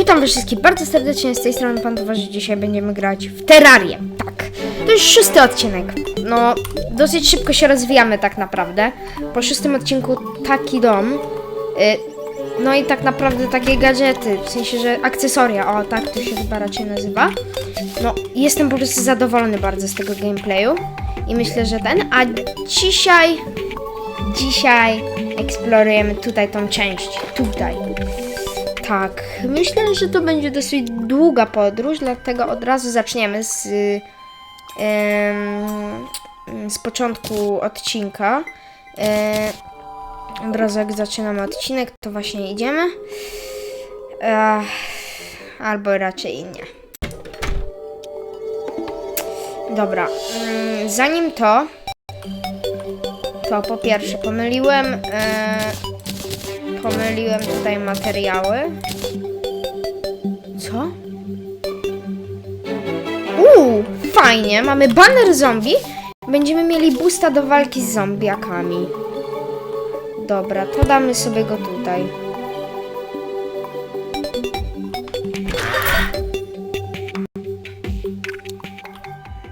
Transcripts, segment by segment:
Witam was wszystkich bardzo serdecznie, z tej strony Pan Towarzysz. Dzisiaj będziemy grać w Terrarię. Tak, to już szósty odcinek. No, dosyć szybko się rozwijamy tak naprawdę. Po szóstym odcinku taki dom. Y, no i tak naprawdę takie gadżety, w sensie, że akcesoria, o tak to się chyba raczej nazywa. No, jestem po prostu zadowolony bardzo z tego gameplayu. I myślę, że ten, a dzisiaj... Dzisiaj eksplorujemy tutaj tą część. Tutaj. Tak, myślę, że to będzie dosyć długa podróż, dlatego od razu zaczniemy z, z początku odcinka. E, od razu jak zaczynamy odcinek, to właśnie idziemy. E, albo raczej nie. Dobra, mm, zanim to, to po pierwsze pomyliłem. E, Pomyliłem tutaj materiały. Co? Uuu, fajnie. Mamy banner zombie. Będziemy mieli boosta do walki z zombiakami. Dobra, to damy sobie go tutaj.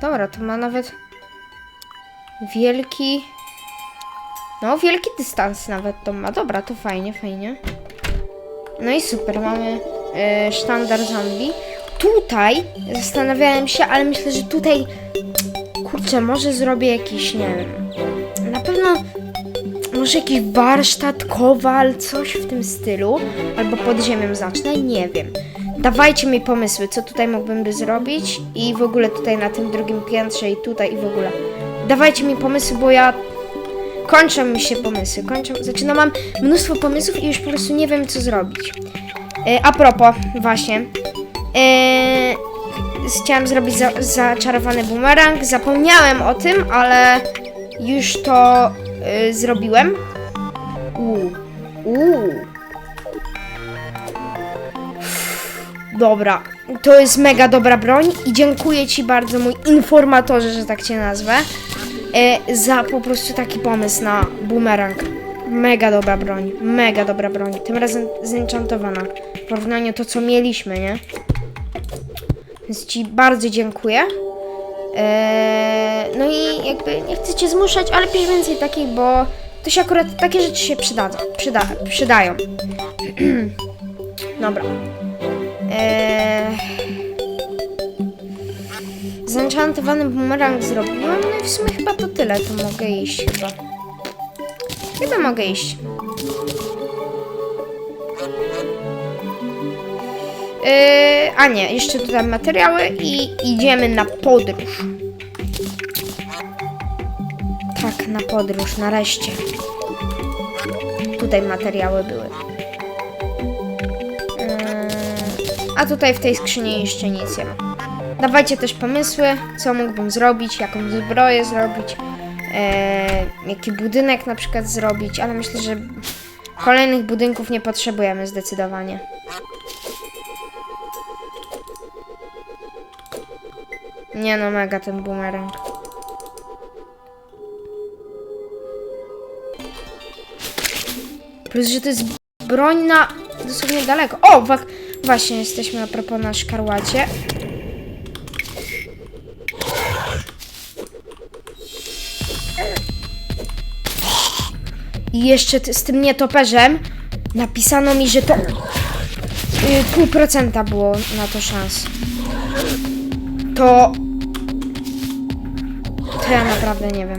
Dobra, to ma nawet wielki... No, wielki dystans nawet to ma. Dobra, to fajnie, fajnie. No i super, mamy e, sztandar zombie. Tutaj zastanawiałem się, ale myślę, że tutaj kurczę, może zrobię jakiś, nie wiem. Na pewno może jakiś warsztat, kowal, coś w tym stylu. Albo pod ziemią zacznę, nie wiem. Dawajcie mi pomysły, co tutaj mógłbym by zrobić i w ogóle tutaj na tym drugim piętrze i tutaj i w ogóle. Dawajcie mi pomysły, bo ja kończą mi się pomysły. Kończą, znaczy, no mam mnóstwo pomysłów i już po prostu nie wiem, co zrobić. E, a propos, właśnie. E, chciałam zrobić za, zaczarowany bumerang. Zapomniałem o tym, ale już to e, zrobiłem. Uuu. Uuu. Dobra, to jest mega dobra broń i dziękuję Ci bardzo, mój informatorze, że tak Cię nazwę e, za po prostu taki pomysł na boomerang. Mega dobra broń, mega dobra broń. Tym razem zenchantowana. W porównaniu to, co mieliśmy, nie? Więc Ci bardzo dziękuję. E, no i jakby nie chcę Cię zmuszać, ale pisz więcej takich, bo to się akurat takie rzeczy się przydadzą, przyda, przydają. dobra. Eee... Zenchantowany bumerang zrobiłam, no i w sumie chyba to tyle, to mogę iść chyba. Chyba mogę iść. Yy, a nie, jeszcze tutaj materiały i idziemy na podróż. Tak, na podróż, nareszcie. Tutaj materiały były. Yy, a tutaj w tej skrzyni jeszcze nic nie ma. Dawajcie też pomysły, co mógłbym zrobić, jaką zbroję zrobić, e, jaki budynek na przykład zrobić, ale myślę, że kolejnych budynków nie potrzebujemy zdecydowanie. Nie no, mega ten boomerang. Plus, że to jest broń na dosłownie daleko. O, właśnie, jesteśmy a propos na szkarłacie. I jeszcze z tym nietoperzem napisano mi, że to y, pół procenta było na to szans. To... To ja naprawdę nie wiem.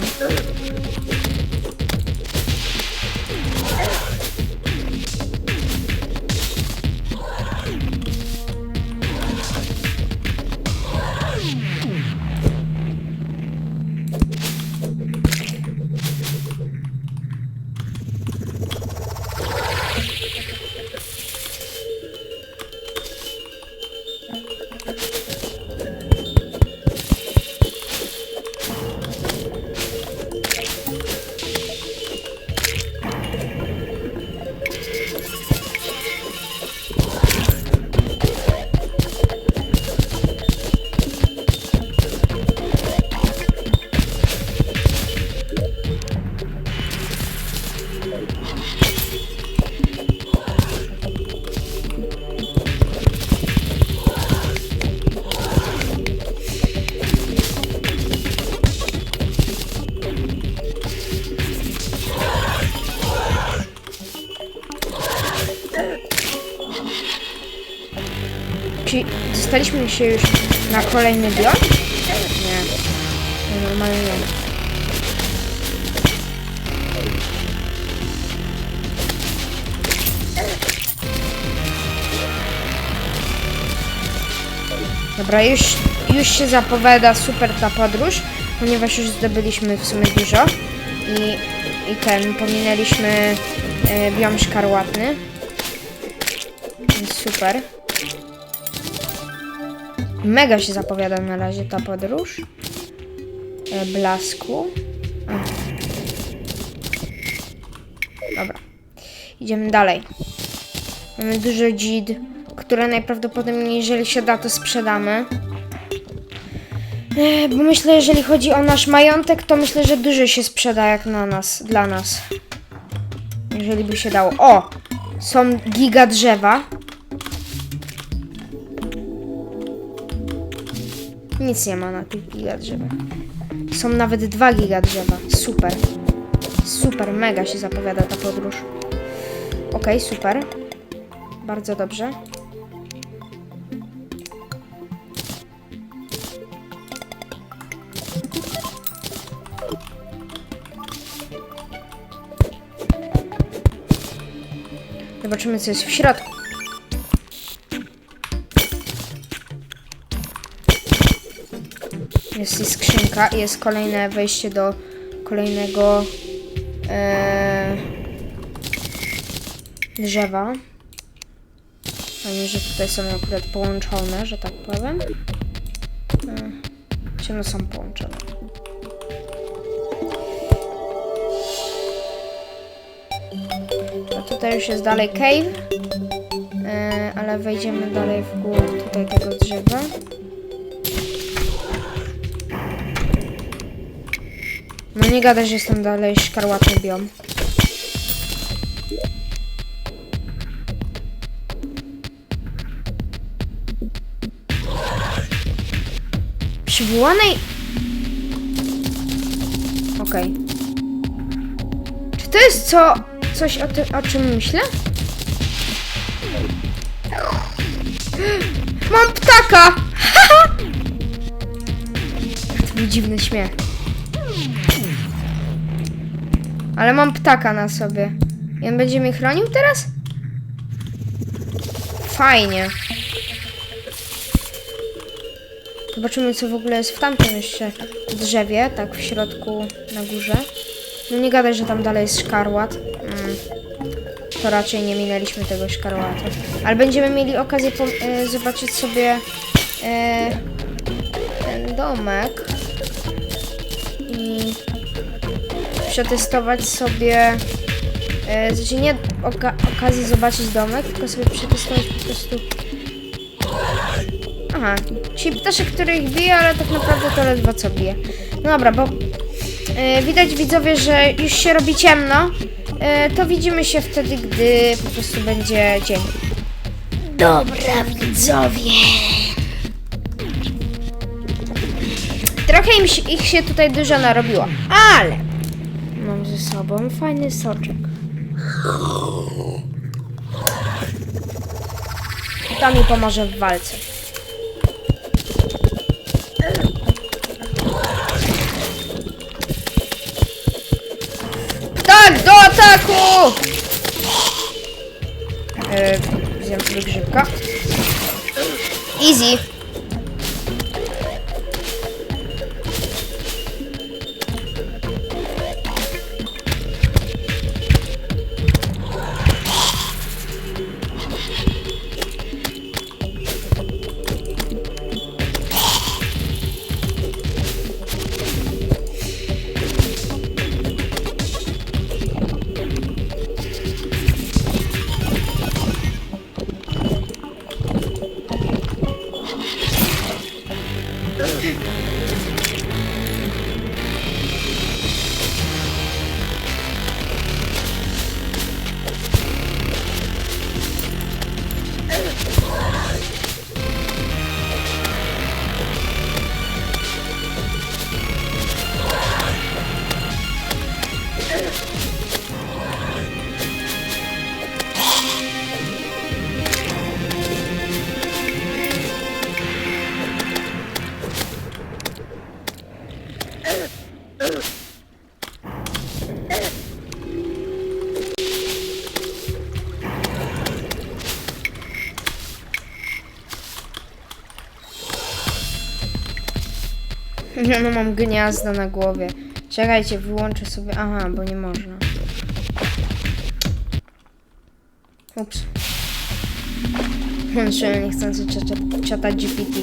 Dostaliśmy się już na kolejny biom? Nie. Nie, normalnie nie. Dobra, już, już się zapowiada super ta podróż, ponieważ już zdobyliśmy w sumie dużo i, i ten, pominęliśmy e, biom szkarłatny. Więc super. Mega się zapowiada na razie ta podróż. E, blasku. Dobra. Idziemy dalej. Mamy dużo dzid, które najprawdopodobniej, jeżeli się da, to sprzedamy. E, Bo myślę, jeżeli chodzi o nasz majątek, to myślę, że dużo się sprzeda jak na nas, dla nas. Jeżeli by się dało. O! Są giga drzewa. Nic nie ma na tych giga drzewach. Są nawet dwa giga drzewa. Super. Super, mega się zapowiada ta podróż. Okej, super. Bardzo dobrze. Zobaczymy, co jest w środku. Jest i skrzynka i jest kolejne wejście do kolejnego e, drzewa. Fajnie, że tutaj są akurat połączone, że tak powiem. E, Czy są połączone? A tutaj już jest dalej cave. E, ale wejdziemy dalej w górę tutaj tego drzewa. Nie gadaj, że jestem dalej szkarłatny biom. Przywołanej... Okej. Czy to jest co... coś o, ty, o czym myślę? Mam ptaka! to był dziwny śmiech. Ale mam ptaka na sobie. I on będzie mnie chronił teraz? Fajnie. Zobaczymy, co w ogóle jest w tamtym jeszcze drzewie, tak w środku, na górze. No nie gadaj, że tam dalej jest szkarłat. Mm. To raczej nie minęliśmy tego szkarłatu. Ale będziemy mieli okazję e, zobaczyć sobie e, ten domek. Przetestować sobie. E, znaczy nie oka okazji zobaczyć domek, tylko sobie przetestować po prostu. Aha, czyli ptaszek, który ich bije, ale tak naprawdę to ledwo co bije. No dobra, bo e, widać widzowie, że już się robi ciemno. E, to widzimy się wtedy, gdy po prostu będzie dzień. Dobra, widzowie. Trochę im się, ich się tutaj dużo narobiło, ale mam ze sobą fajny soczek. To mi pomoże w walce. Tak, do ataku! Yy, zjem sobie grzybka. Easy. No mam gniazdo na głowie. Czekajcie, wyłączę sobie. Aha, bo nie można. Ups. Włączyłem niechcący czata GPT.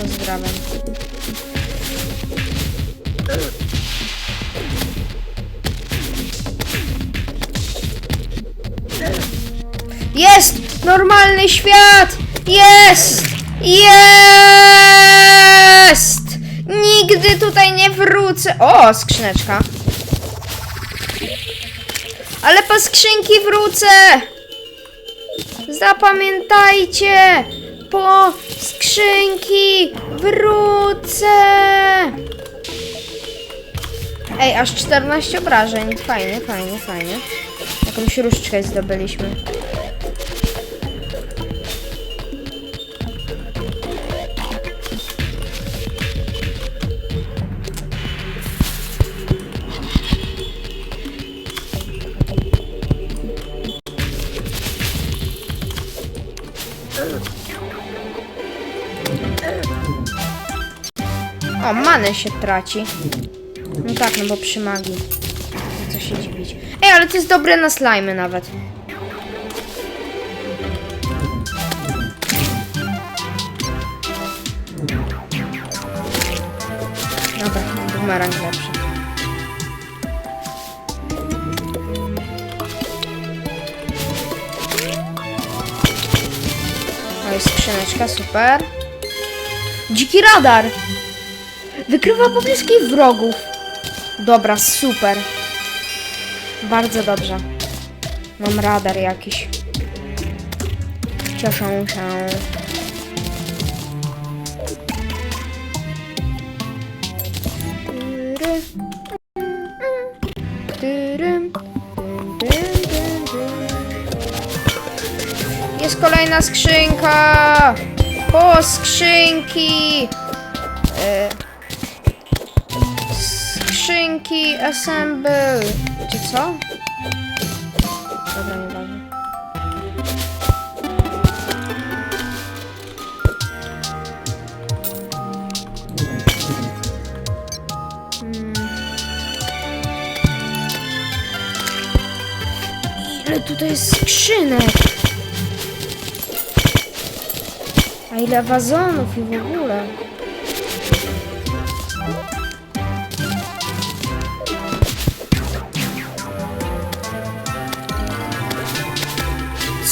Pozdrawiam. Jest! Normalny świat! Jest! Jest! Nigdy tutaj nie wrócę. O, skrzyneczka. Ale po skrzynki wrócę! Zapamiętajcie! Po skrzynki wrócę! Ej, aż 14 obrażeń. Fajnie, fajnie, fajnie. Jakąś różdżkę zdobyliśmy. O, manę się traci. No tak, no bo przy magii. Co się dziwić. Ej, ale to jest dobre na slajmy nawet. Dobra, bumerang lepszy. No jest skrzyneczka, super. Dziki radar! Wykrywa pobliskich wrogów. Dobra, super. Bardzo dobrze. Mam radar jakiś. Cieszę się. Jest kolejna skrzynka! Po skrzynki! E, skrzynki assemble. Wiecie co? Dobra, nieważne. Hmm. Ile tutaj jest skrzynek? A ile wazonów i w ogóle?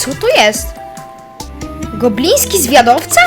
Co to jest? Gobliński zwiadowca?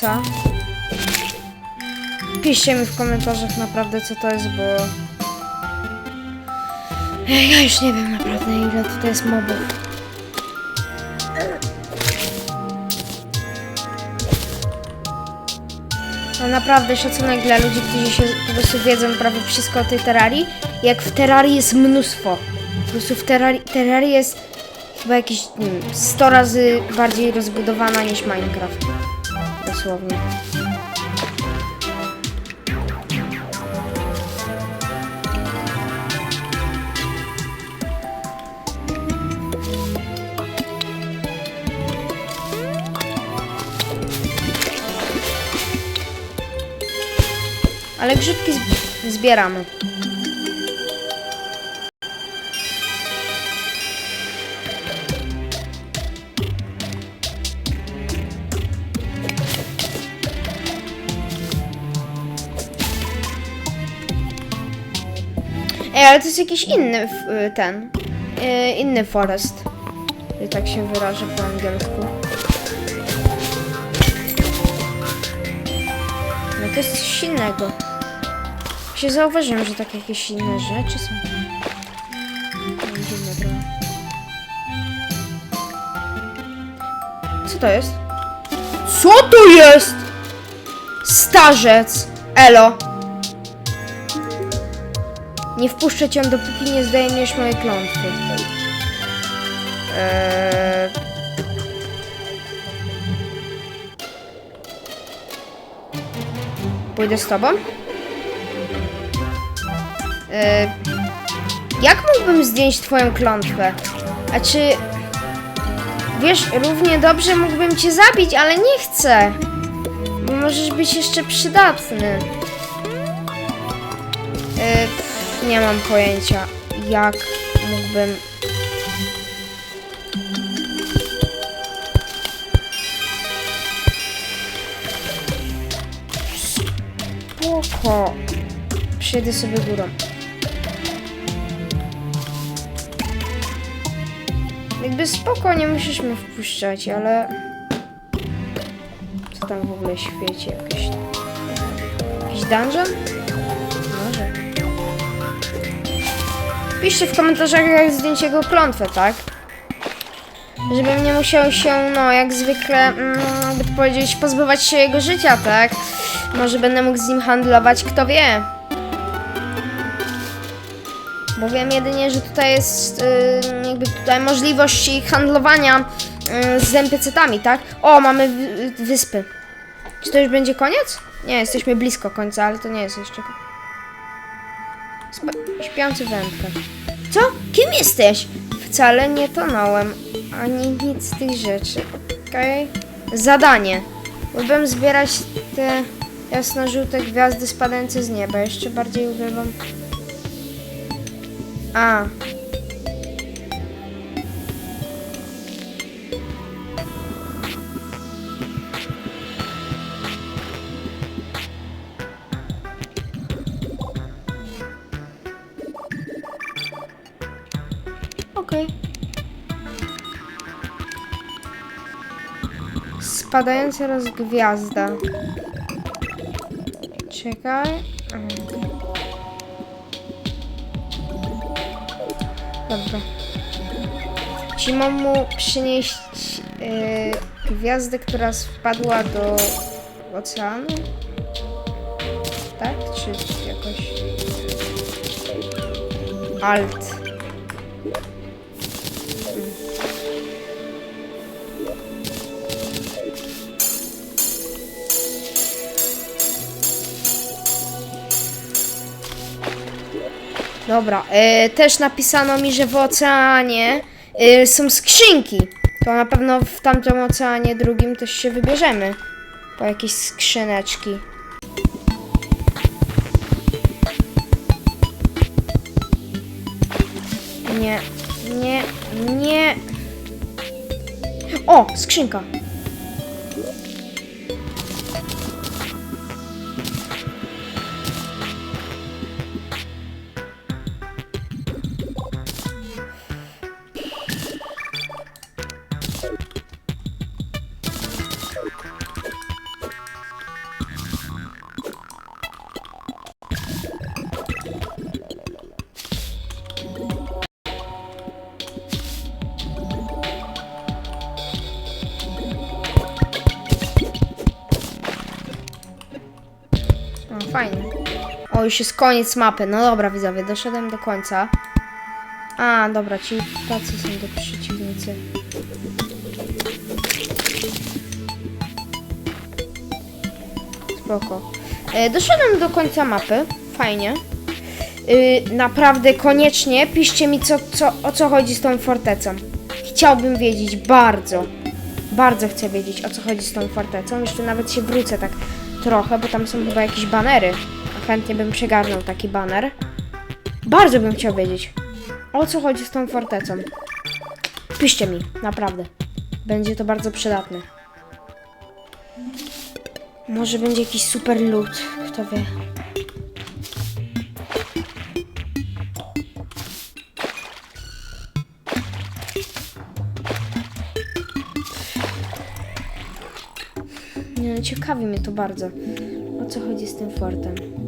Zwiadowca. Piszcie mi w komentarzach naprawdę co to jest, bo... Ja już nie wiem naprawdę ile tutaj jest mobów. No naprawdę szacunek dla ludzi, którzy się po prostu wiedzą prawie wszystko o tej terrarii. Jak w terrarii jest mnóstwo. Po prostu w terrarii jest chyba jakieś nie wiem, 100 razy bardziej rozbudowana niż Minecraft. Dosłownie. Ale grzybki zb- zbieramy. ale to jest jakiś inny y, ten. Y, inny forest. Tak się wyrażę po angielsku. No to jest coś innego. Się zauważyłem, że takie jakieś inne rzeczy są. Co to jest? Co to jest? Starzec! Elo! Nie wpuszczę cię, dopóki nie zdejmiesz mojej klątwy. Eee... Pójdę z tobą? Eee... Jak mógłbym zdjąć twoją klątwę? A czy... Wiesz, równie dobrze mógłbym cię zabić, ale nie chcę. Bo możesz być jeszcze przydatny. E, nie mam pojęcia, jak mógłbym. Spoko. Przejdę sobie górą. Jakby spoko, nie musisz mnie wpuszczać, ale... Co tam w ogóle świeci? Jakiś... Jakiś dungeon? Piszcie w komentarzach, jak zdjąć jego klątwę, tak? Żebym nie musiał się, no, jak zwykle, mm, jakby to powiedzieć, pozbywać się jego życia, tak? Może będę mógł z nim handlować, kto wie. Bo wiem jedynie, że tutaj jest y, jakby tutaj możliwość handlowania y, z NPC-tami, tak? O, mamy wy- wyspy. Czy to już będzie koniec? Nie, jesteśmy blisko końca, ale to nie jest jeszcze koniec. Śpiący wędkarz. Co? Kim jesteś? Wcale nie tonąłem, ani nic z tych rzeczy. Okej. Zadanie. Lubię zbierać te jasno-żółte gwiazdy spadające z nieba. Jeszcze bardziej uwielbiam a. Spadająca rozgwiazda. Czekaj. Dobra. Czy mam mu przynieść yy, gwiazdę, która spadła do oceanu? Tak? Czy jakoś... Alt. Dobra, e, też napisano mi, że w oceanie e, są skrzynki. To na pewno w tamtym oceanie drugim też się wybierzemy. Po jakieś skrzyneczki. Nie, nie, nie. O, skrzynka. Już jest koniec mapy. No dobra, widzowie, doszedłem do końca. A, dobra, ci tacy są do przeciwnicy. Spoko. E, doszedłem do końca mapy. Fajnie. Y, naprawdę, koniecznie piszcie mi, co, co, o co chodzi z tą fortecą. Chciałbym wiedzieć bardzo. Bardzo chcę wiedzieć, o co chodzi z tą fortecą. Jeszcze nawet się wrócę tak trochę, bo tam są chyba jakieś banery. Chętnie bym przegarnął taki baner. Bardzo bym chciał wiedzieć, o co chodzi z tą fortecą. Piszcie mi, naprawdę. Będzie to bardzo przydatne. Może będzie jakiś super loot, kto wie. Nie no, ciekawi mnie to bardzo. O co chodzi z tym fortem?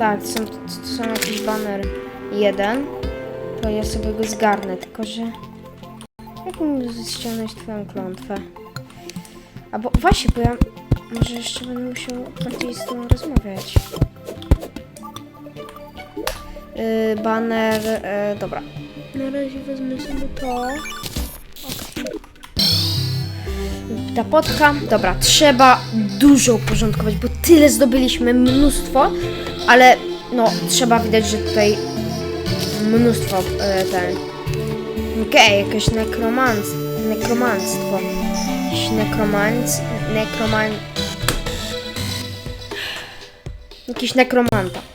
Tak, są, są jakiś baner jeden. to ja sobie go zgarnę, tylko że... Jak mi ściągnąć twoją klątwę? Albo właśnie, bo ja może jeszcze będę musiał bardziej z tobą rozmawiać. Yy, banner, yy, dobra. Na razie wezmę sobie to. Ta potka, dobra, trzeba dużo uporządkować, bo tyle zdobyliśmy, mnóstwo, ale no, trzeba widać, że tutaj mnóstwo e, ten. Okej, jakieś nekromans, nekromanstwo. Jakiś nekromans, nekroman... Jakiś nekromanta.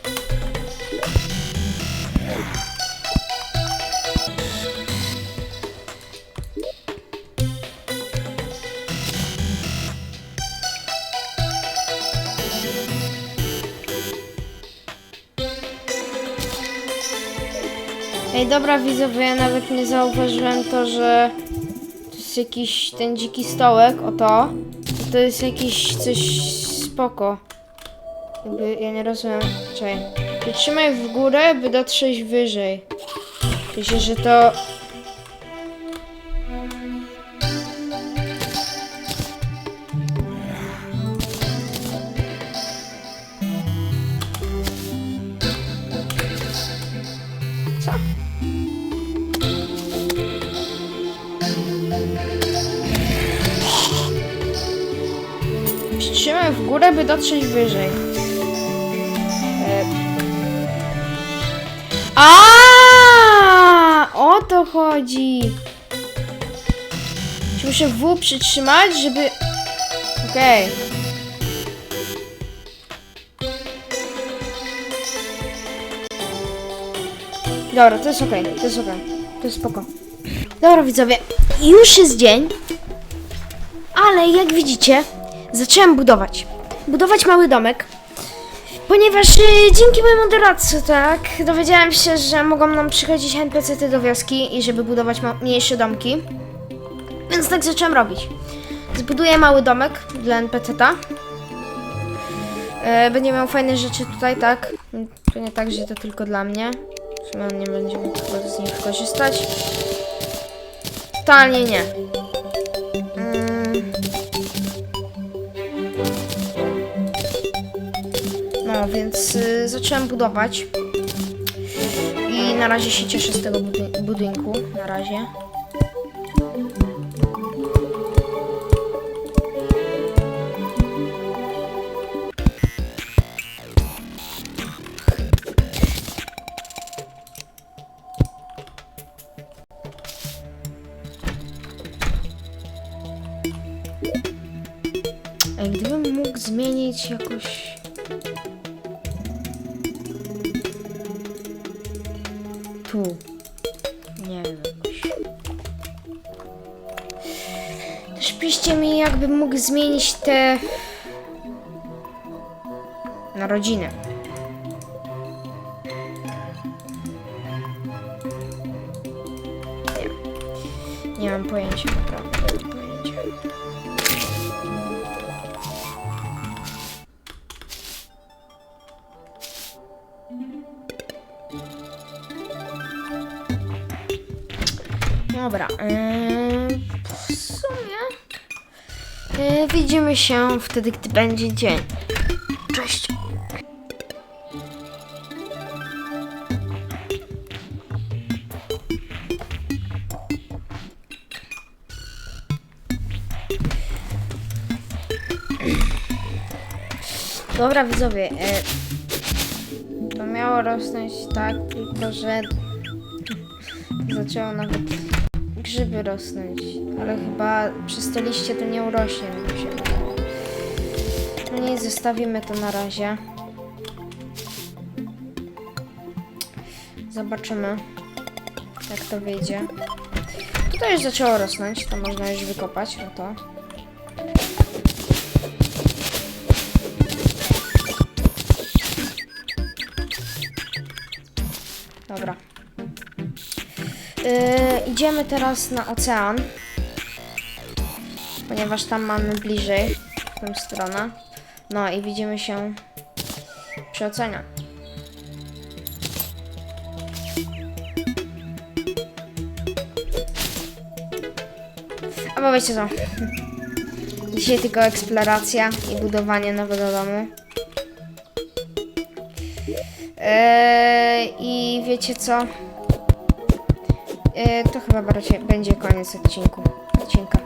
Dobra widzowie, ja nawet nie zauważyłem to, że to jest jakiś ten dziki stołek, o to. To jest jakiś coś spoko. Jakby ja nie rozumiem. Czekaj. Wytrzymaj w górę, by dotrzeć wyżej. Myślę, że to... dotrzeć wyżej. E... A, o to chodzi. Muszę W przytrzymać, żeby... Okej. Dobra, to jest okej, to jest okej. To jest spoko. Dobra widzowie, już jest dzień, ale jak widzicie, zacząłem budować. Budować mały domek, ponieważ y, dzięki mojej moderacji, tak, dowiedziałem się, że mogą nam przychodzić NPC-ty do wioski i żeby budować mniejsze domki. Więc tak zacząłem robić. Zbuduję mały domek dla NPC-ta. E, będzie miał fajne rzeczy tutaj, tak. To nie tak, że to tylko dla mnie. W sumie on nie będzie mógł z nich korzystać. Totalnie nie. Więc y, zacząłem budować. I na razie się cieszę z tego budy- budynku. Na razie. Gdybym mógł zmienić jakoś... jakbym mógł zmienić te... Narodziny. Nie. Nie mam pojęcia, naprawdę nie. Dobra, yy, yy, widzimy się wtedy, gdy będzie dzień. Cześć. Dobra, widzowie, yy, to miało rosnąć tak, tylko że zaczęło nawet grzyby rosnąć, ale chyba przez te liście to nie urośnie, się. No nie, zostawimy to na razie. Zobaczymy, jak to wyjdzie. Tutaj już zaczęło rosnąć, to można już wykopać, no to. idziemy teraz na ocean. Ponieważ tam mamy bliżej tą stronę. No i widzimy się przy ocenie. A bo wiecie co? Dzisiaj tylko eksploracja i budowanie nowego domu. Eee, I wiecie co? Eee, to chyba bardziej będzie koniec odcinku. odcinka.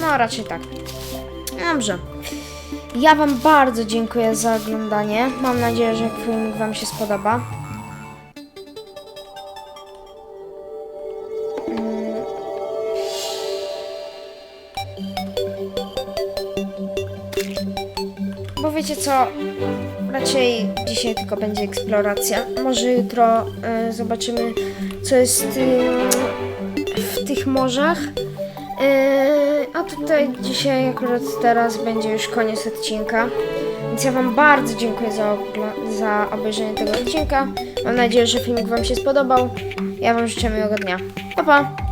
No, raczej tak. Dobrze. Ja Wam bardzo dziękuję za oglądanie. Mam nadzieję, że film Wam się spodoba. Mm. Bo wiecie co? Raczej dzisiaj tylko będzie eksploracja. Może jutro y, zobaczymy, co jest y, w tych morzach. Yy, a tutaj dzisiaj, akurat teraz, będzie już koniec odcinka. Więc ja Wam bardzo dziękuję za, za obejrzenie tego odcinka. Mam nadzieję, że filmik Wam się spodobał. Ja Wam życzę miłego dnia. Pa, pa!